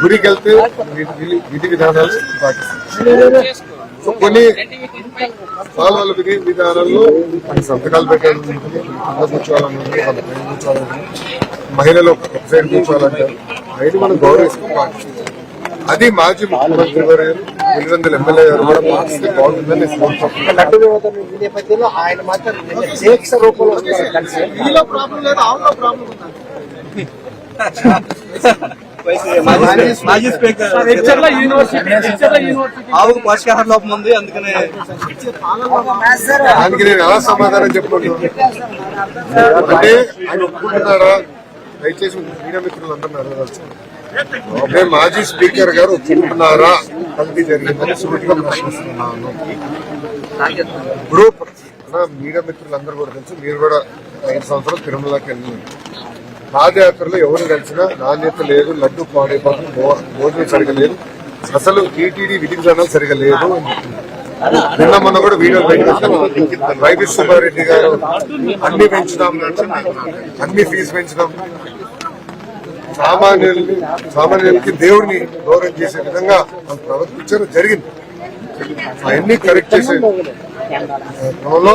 గుడికి వెళ్తే విధి- విధి- విధి విధానాలు పాటిస్తాను సో కొన్ని వాళ్ళ విధి విధానాల్లో కొన్ని సంతకాలు పెట్టాలి ఉంటుంది, కింద కూర్చోవాలని ఉంటుంది, వాళ్ళ పైన కూర్చోవాలని ఉంటుంది. మహిళలు ఒక సైడ్ కూర్చోవాలంటారు మనం గౌరవిస్తూ పాటిస్తాం. అది మాజీ ముఖ్యమంత్రి గారు పులివెందుల ఎమ్మెల్యే గారు కూడా పాటిస్తే బాగుంటుందని లడ్డు నేపథ్యంలో ఆయన మాత్రం రూపంలో మాజీ స్పీకర్ ఆవుకు పోషకాహార లోపం ఉంది అందుకనే దానికి నేను ఎలా సమాధానం చెప్పను అంటే ఆయన ఒప్పుకుంటున్నారా? దయచేసి మీడియా మిత్రులు అంటున్నారు అంటే మాజీ స్పీకర్ గారు ఒప్పుకుంటున్నారా? కల్తీ జరిగిందని సూటిగా ప్రశ్నిస్తున్నాను. ఇప్పుడు మన మీడియా మిత్రులందరూ కూడా తెలుసు మీరు కూడా ఐదు సంవత్సరాలు తిరుమలకి వెళ్ళినారు. పాదయాత్రలో ఎవరు కలిసినా నాణ్యత లేదు లడ్డు పాడైపోతుంది భో- భోజనం సరిగా లేదు. అసలు టీటీడీ విధి విధానం సరిగా లేదు నిన్న మొన్న కూడా వీడియో పెట్టారు వైవి సుబ్బారెడ్డి గారు అన్ని పెంచుదాం అన్ని ఫీజు పెంచుదాం. సామాన్యుల్ని సామాన్యులకి దేవుడిని గౌరవం చేసే విధంగా వాళ్ళు ప్రవర్తించడం జరిగింది. అవన్నీ కరెక్ట్ చేసే క్రమంలో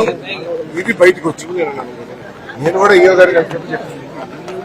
ఇది బయటకు వచ్చింది. నేను కూడా ఈయో గారికి చెప్పి